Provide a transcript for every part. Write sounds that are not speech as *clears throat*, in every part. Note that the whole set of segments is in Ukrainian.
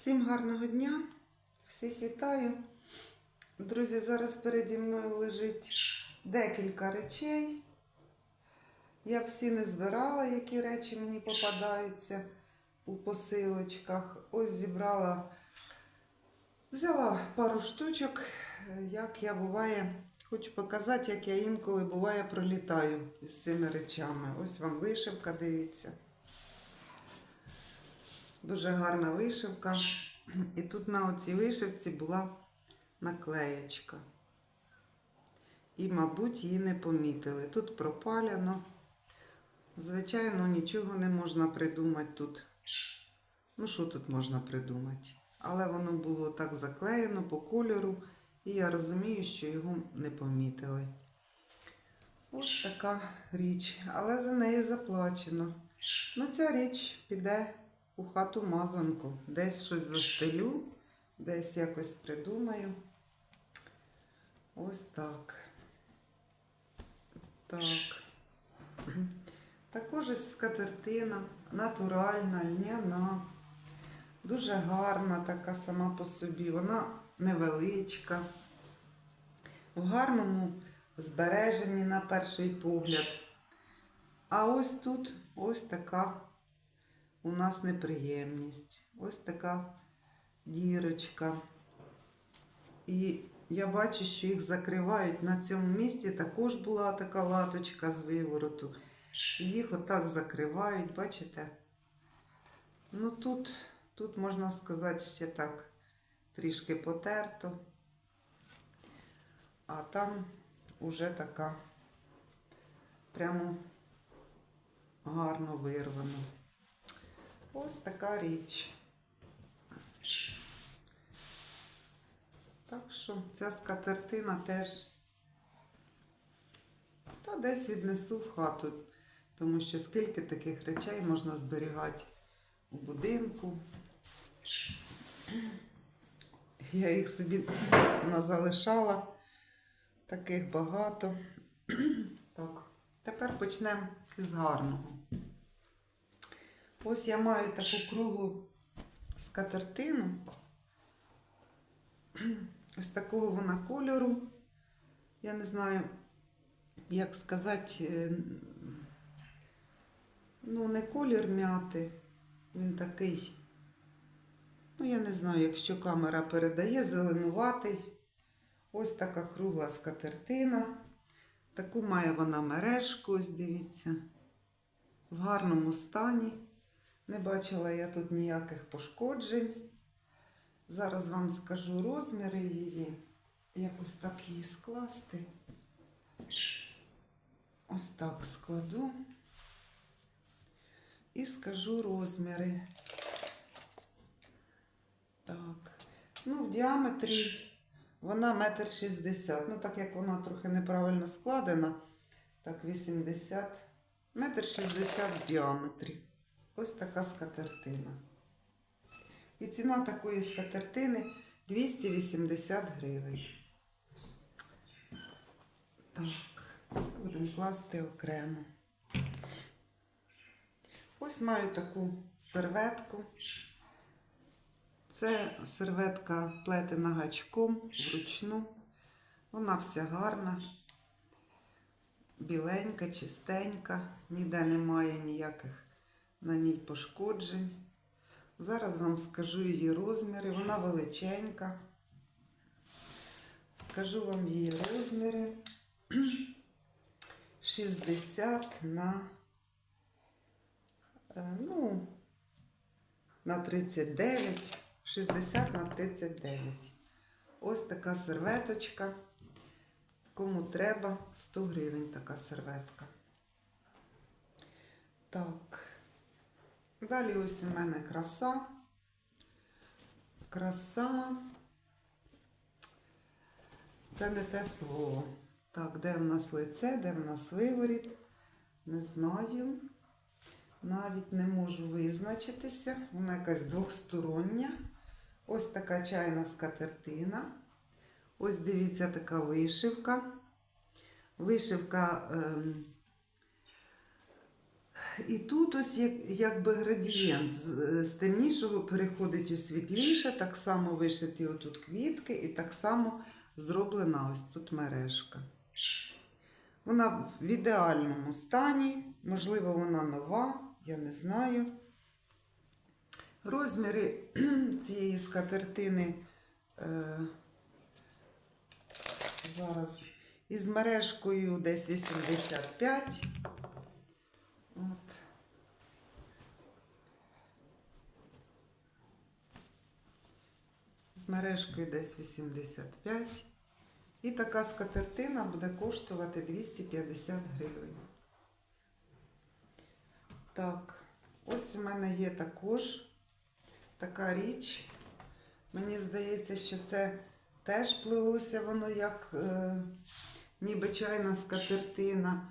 Всім гарного дня, всіх вітаю. Друзі, зараз переді мною лежить декілька речей. Я всі не збирала, які речі мені попадаються у посилочках. Ось зібрала, взяла пару штучок, як я буває, хочу показати, як я інколи буває пролітаю з цими речами. Ось вам вишивка, дивіться. Дуже гарна вишивка. І тут на оцій вишивці була наклеєчка. І, мабуть, її не помітили. Тут пропаляно. Звичайно, нічого не можна придумати тут. Ну, що тут можна придумати? Але воно було так заклеєно по кольору, і я розумію, що його не помітили. Ось така річ, але за неї заплачено. Ну, ця річ піде у хату мазанку. Десь щось застелю, десь якось придумаю. Ось так. Так. Також ось скатертина, натуральна, льняна. Дуже гарна така сама по собі. Вона невеличка. В гарному збереженні на перший погляд. А ось тут ось така у нас неприємність. Ось така дірочка. І я бачу, що їх закривають на цьому місці. Також була така латочка з вивороту. І їх отак закривають, бачите? Ну тут, тут можна сказати, ще так трішки потерто. А там уже така прямо гарно вирвано. Ось така річ. Так що ця скатертина теж та десь віднесу в хату, тому що скільки таких речей можна зберігати у будинку. Я їх собі назалишала, таких багато. Так, тепер почнемо з гарного. Ось я маю таку круглу скатертину. *clears throat* Ось такого вона кольору. Я не знаю, як сказати, е, ну, не колір м'яти. Він такий, ну, я не знаю, якщо камера передає, зеленуватий. Ось така кругла скатертина. Таку має вона мережку, ось дивіться, в гарному стані. Не бачила я тут ніяких пошкоджень. Зараз вам скажу розміри її. Якось так її скласти. Ось так складу. І скажу розміри. Так. Ну, в діаметрі вона метр шістдесят. Ну, так як вона трохи неправильно складена, так 80. Метр шістдесят в діаметрі. Ось така скатертина. І ціна такої скатертини 280 гривень. Так, це будемо класти окремо. Ось маю таку серветку. Це серветка плетена гачком вручну. Вона вся гарна, біленька, чистенька, ніде немає ніяких на ній пошкоджень. Зараз вам скажу її розміри. Вона величенька. Скажу вам її розміри. *clears throat* 60 на, е, ну, на 39. 60 на 39. Ось така серветочка. Кому треба, 100 гривень така серветка. Так. Далі ось у мене краса. Краса. Це не те слово. Так, де в нас лице, де в нас виворіт? Не знаю. Навіть не можу визначитися. Вона якась двохстороння. Ось така чайна скатертина. Ось дивіться, така вишивка. Вишивка ем, І тут ось як, якби градієнт з, з темнішого переходить у світліше, так само вишиті отут квітки, і так само зроблена ось тут мережка. Вона в ідеальному стані, можливо, вона нова, я не знаю. Розміри *clears throat* цієї скатертини е, зараз із мережкою десь 85. От. Мережкою десь 85. І така скатертина буде коштувати 250 гривень. Так, ось у мене є також така річ. Мені здається, що це теж плелося воно як е, ніби чайна скатертина.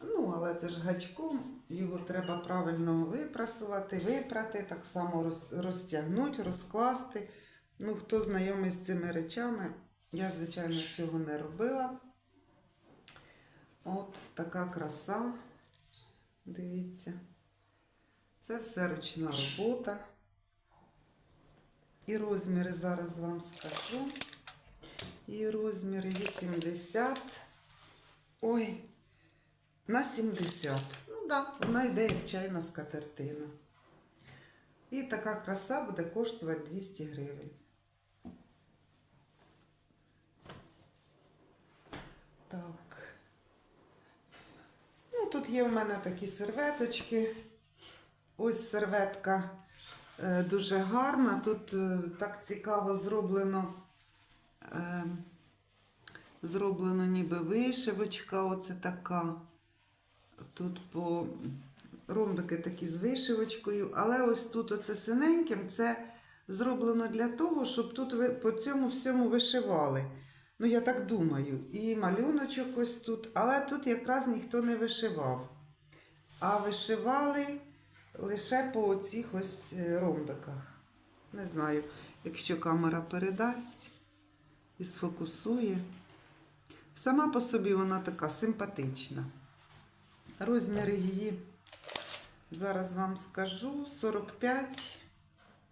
Ну, але це ж гачком, його треба правильно випрасувати, випрати, так само роз, розтягнути, розкласти. Ну, хто знайомий з цими речами, я, звичайно, цього не робила. От така краса. Дивіться. Це все ручна робота. І розміри зараз вам скажу. І розміри 80. Ой, на 70. Ну так, да, вона йде як чайна скатертина. І така краса буде коштувати 200 гривень. Так. Ну, тут є в мене такі серветочки. Ось серветка е, дуже гарна. Тут е, так цікаво зроблено. Е, зроблено ніби вишивочка, оце така. Тут по ромбики такі з вишивочкою, але ось тут оце синеньким це зроблено для того, щоб тут ви по цьому всьому вишивали. Ну, я так думаю. І малюночок ось тут, але тут якраз ніхто не вишивав. А вишивали лише по оцих ось е, ромбиках. Не знаю, якщо камера передасть і сфокусує. Сама по собі вона така симпатична. Розміри її зараз вам скажу 45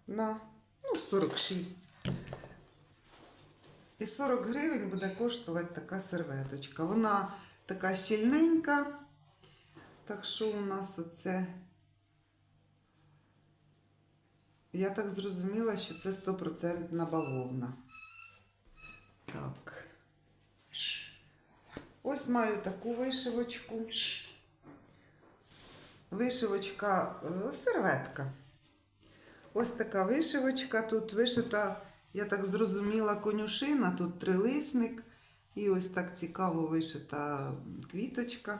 на ну, 46. І 40 гривень буде коштувати така серветочка. Вона така щільненька. Так що у нас оце. Я так зрозуміла, що це 100% бавовна. Так. Ось маю таку вишивочку. Вишивочка, е, серветка. Ось така вишивочка. Тут вишита, я так зрозуміла, конюшина, тут трилисник. І ось так цікаво вишита квіточка.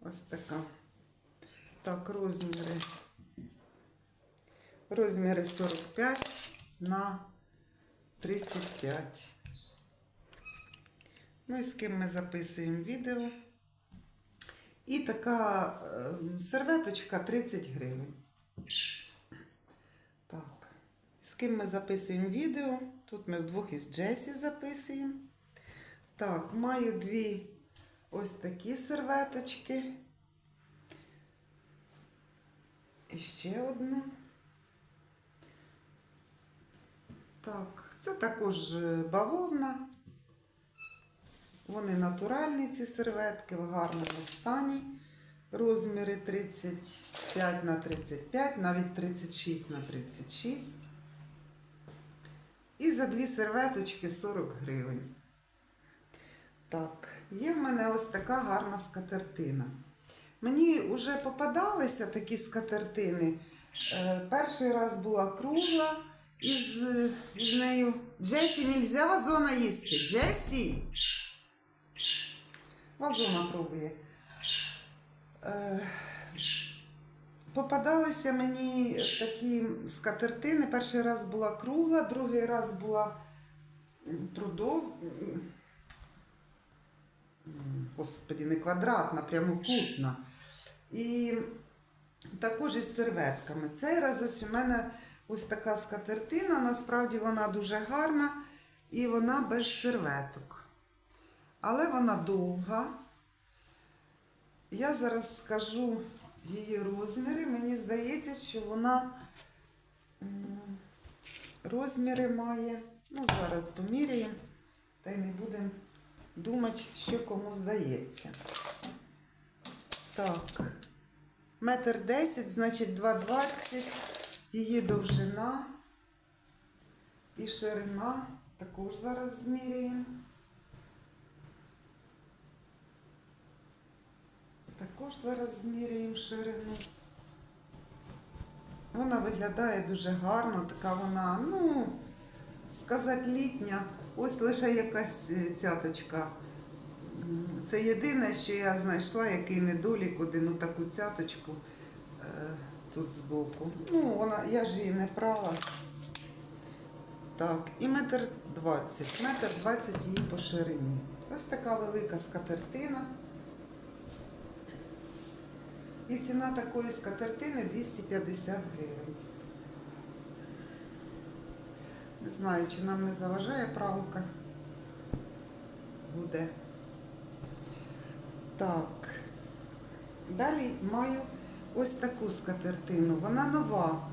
Ось така. Так, розміри. Розміри 45 на 35. Ну і з ким ми записуємо відео. І така е, серветочка 30 гривень. Ким ми записуємо відео? Тут ми вдвох із Джесі записуємо. Так, маю дві ось такі серветочки. І ще одну. Так, це також е, бавовна. Вони натуральні, ці серветки, в гарному стані. Розміри 35 на 35, навіть 36 на 36. І за дві серветочки 40 гривень. Так, є в мене ось така гарна скатертина. Мені вже попадалися такі скатертини. Е, перший раз була кругла із, із нею. Джесі, нельзя вазона їсти. Джесі! Вазона пробує. Попадалися мені такі скатертини. Перший раз була кругла, другий раз була продов... Господи, не квадратна, прямокутна. І також із серветками. Цей раз ось у мене ось така скатертина. Насправді вона дуже гарна і вона без серветок. Але вона довга. я зараз скажу її розміри. Мені здається, що вона розміри має. Ну, зараз поміряємо, та й не будемо думати, що кому здається. Так. Метр десять, значить 2,20. Її довжина і ширина. Також зараз зміряємо. Також зараз зміряємо ширину. Вона виглядає дуже гарно, така вона, ну, сказати, літня. Ось лише якась е, цяточка. Це єдине, що я знайшла, який недолік, один ну, таку цяточку е, тут збоку. Ну, вона, я ж її не прала. Так, і метр двадцять. Метр двадцять її по ширині. Ось така велика скатертина. І ціна такої скатертини 250 гривень. Не знаю, чи нам не заважає пралка. Буде. Так. Далі маю ось таку скатертину. Вона нова.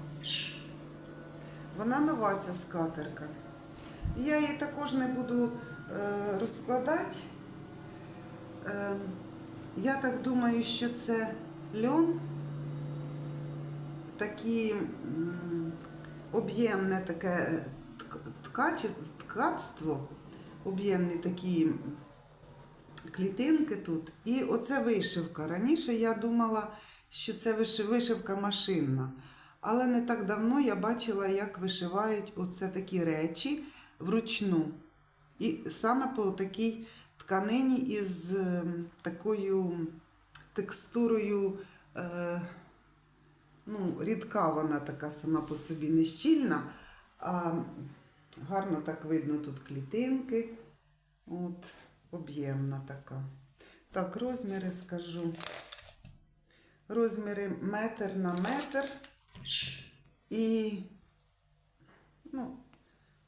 Вона нова ця скатерка. Я її також не буду е, розкладати. Е, я так думаю, що це льон. Такі об'ємне таке ткацтво, об'ємні такі клітинки тут. І оце вишивка. Раніше я думала, що це вишивка машинна. Але не так давно я бачила, як вишивають оце такі речі вручну. І саме по такій тканині із ем, такою текстурою, е, ну, рідка вона така сама по собі не щільна, а гарно так видно тут клітинки. От, об'ємна така. Так, розміри скажу. Розміри метр на метр. І ну,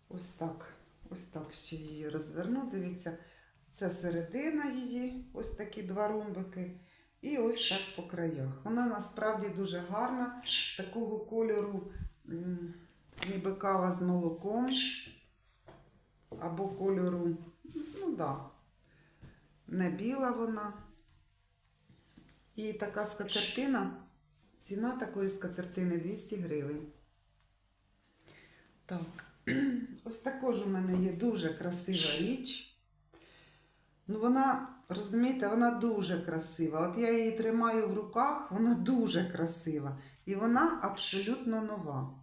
ось так. Ось так ще її розверну. Дивіться, це середина її, ось такі два ромбики. І ось так по краях. Вона насправді дуже гарна, такого кольору, ніби кава з молоком. Або кольору, ну да, не біла вона. І така скатертина, ціна такої скатертини 200 гривень. Так, *clears throat* ось також у мене є дуже красива річ. Ну, вона, розумієте, вона дуже красива. От я її тримаю в руках, вона дуже красива. І вона абсолютно нова.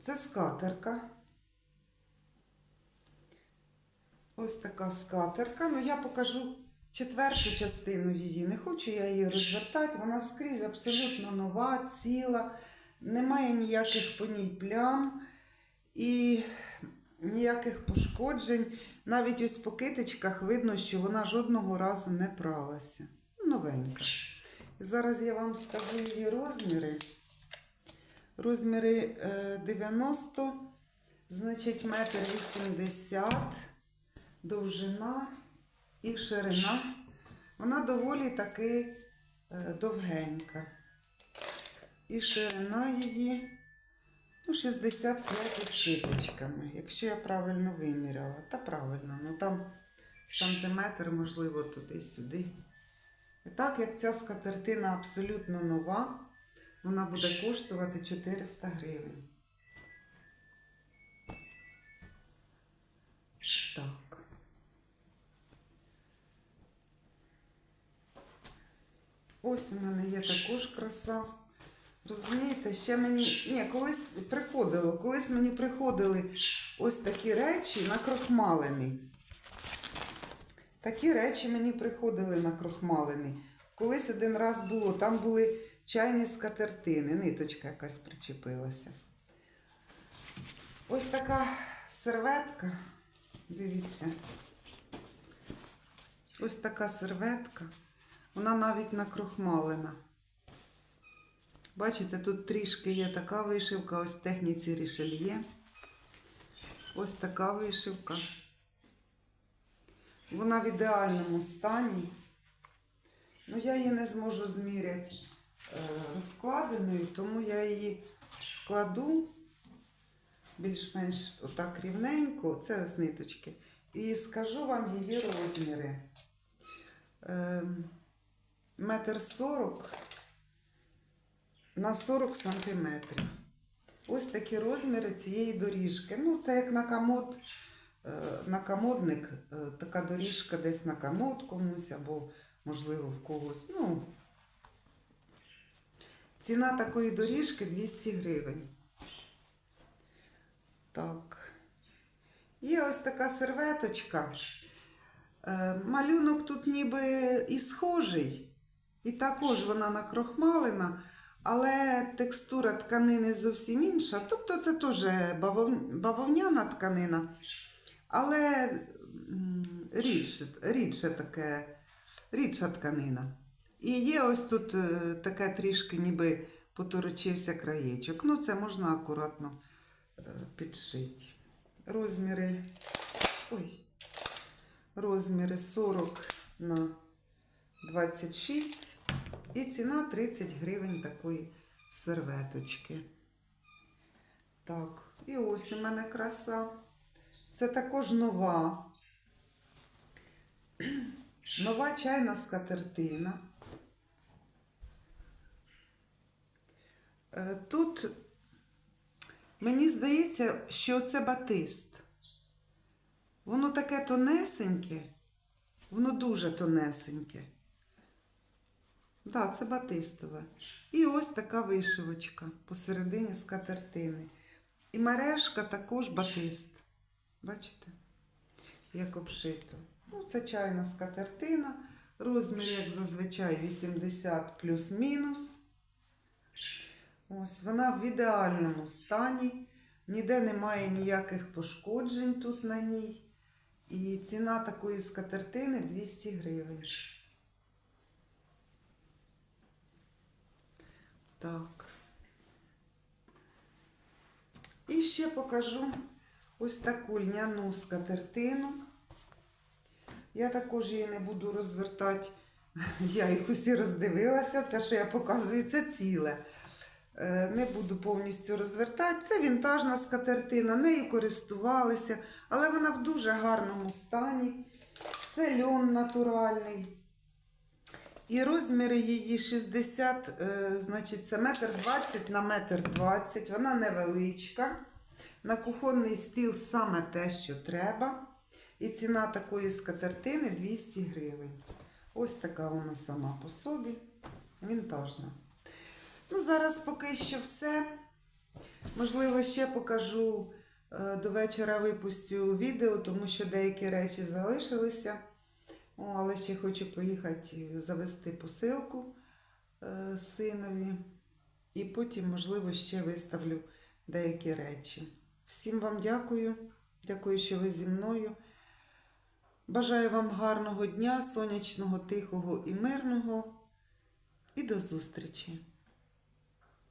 Це скатерка. Ось така скатерка. Ну, я покажу четверту частину її. Не хочу я її розвертати. Вона скрізь абсолютно нова, ціла, немає ніяких по ній плям і ніяких пошкоджень. Навіть ось по китичках видно, що вона жодного разу не пралася. Новенька. І зараз я вам скажу її розміри. Розміри е, 90, значить, метр 80, довжина і ширина. Вона доволі таки е, довгенька. І ширина її ну, 65 із китичками, якщо я правильно виміряла. Та правильно, ну там сантиметр, можливо, туди-сюди. І так як ця скатертина абсолютно нова, вона буде коштувати 400 гривень. Так. Ось у мене є також краса. Розумієте, ще мені. Ні, колись приходило, колись мені приходили ось такі речі на крохмалені. Такі речі мені приходили на крохмалені. Колись один раз було, там були чайні скатертини, ниточка якась причепилася. Ось така серветка. Дивіться. Ось така серветка. Вона навіть накрохмалена. Бачите, тут трішки є така вишивка, ось в техніці рішельє. Ось така вишивка. Вона в ідеальному стані. Ну, я її не зможу зміряти е, розкладеною, тому я її складу більш-менш отак рівненько, це ось ниточки, і скажу вам її розміри. Ем, Метр сорок на 40 сантиметрів. Ось такі розміри цієї доріжки. Ну, це як на комод, е, на комодник, е, така доріжка десь на комод комусь, або, можливо, в когось. Ну, ціна такої доріжки 200 гривень. Так. Є ось така серветочка. Е, Малюнок тут ніби і схожий, і також вона накрохмалена, але текстура тканини зовсім інша. Тобто це теж бавовняна тканина, але рідше, рідше таке, рідша тканина. І є ось тут е, таке трішки ніби поторочився краєчок. Ну, це можна акуратно е, підшити. Розміри. Ой. Розміри 40 на 26 і ціна 30 гривень такої серветочки. Так, і ось у мене краса. Це також нова. *clears throat* Нова чайна скатертина. Е, Тут мені здається, що це батист. Воно таке тонесеньке, воно дуже тонесеньке. Да, це батистове. І ось така вишивочка посередині скатертини. І мережка також батист. Бачите? Як обшито. Ну, це чайна скатертина. Розмір, як зазвичай, 80 плюс-мінус. Ось вона в ідеальному стані. Ніде немає ніяких пошкоджень тут на ній. І ціна такої скатертини 200 гривень. Так. І ще покажу ось таку льняну скатертину. Я також її не буду розвертати. *laughs* Я їх усі роздивилася. Це, що я показую, це ціле. Е, Не буду повністю розвертати. Це вінтажна скатертина, нею користувалися, але вона в дуже гарному стані. Це льон натуральний. І розміри її 60, е, значить, це метр 20 на метр 20. Вона невеличка. На кухонний стіл саме те, що треба. І ціна такої скатертини 200 гривень. Ось така вона сама по собі. Вінтажна. Ну, зараз поки що все. Можливо, ще покажу е, до вечора випустю відео, тому що деякі речі залишилися. Але ще хочу поїхати завести посилку е, синові. І потім, можливо, ще виставлю деякі речі. Всім вам дякую. Дякую, що ви зі мною. Бажаю вам гарного дня, сонячного, тихого і мирного. І до зустрічі!